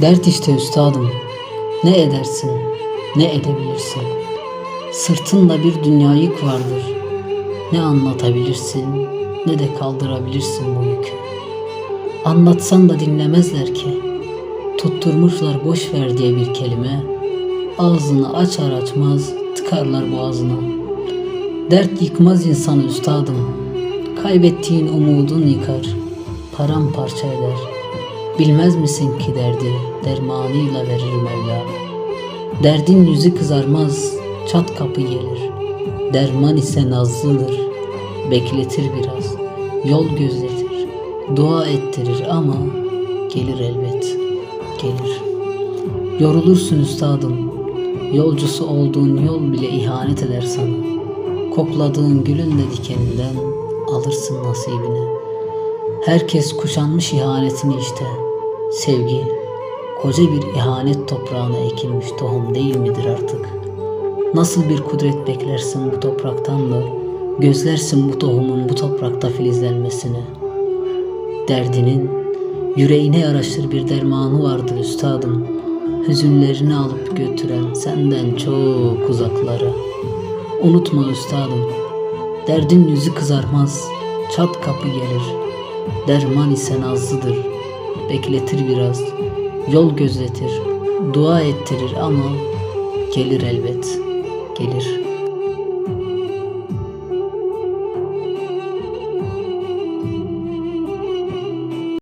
Dert işte üstadım. Ne edersin, ne edebilirsin. Sırtında bir dünya yük vardır. Ne anlatabilirsin, ne de kaldırabilirsin bu yükü. Anlatsan da dinlemezler ki. Tutturmuşlar boş ver diye bir kelime. Ağzını açar açmaz tıkarlar boğazına. Dert yıkmaz insanı üstadım. Kaybettiğin umudun yıkar. Paramparça eder. Bilmez misin ki derdi dermanıyla verir Mevla. Derdin yüzü kızarmaz, çat kapı gelir. Derman ise nazlıdır, bekletir biraz. Yol gözletir, dua ettirir ama gelir elbet, gelir. Yorulursun üstadım, yolcusu olduğun yol bile ihanet eder sana. Kokladığın gülün de dikeninden alırsın nasibini. Herkes kuşanmış ihanetini işte. Sevgi, koca bir ihanet toprağına ekilmiş tohum değil midir artık? Nasıl bir kudret beklersin bu topraktan da gözlersin bu tohumun bu toprakta filizlenmesini? Derdinin yüreğine yaraşır bir dermanı vardır üstadım. Hüzünlerini alıp götüren senden çok uzaklara. Unutma üstadım, derdin yüzü kızarmaz, çat kapı gelir. Derman ise nazlıdır, bekletir biraz, yol gözletir, dua ettirir ama gelir elbet, gelir.''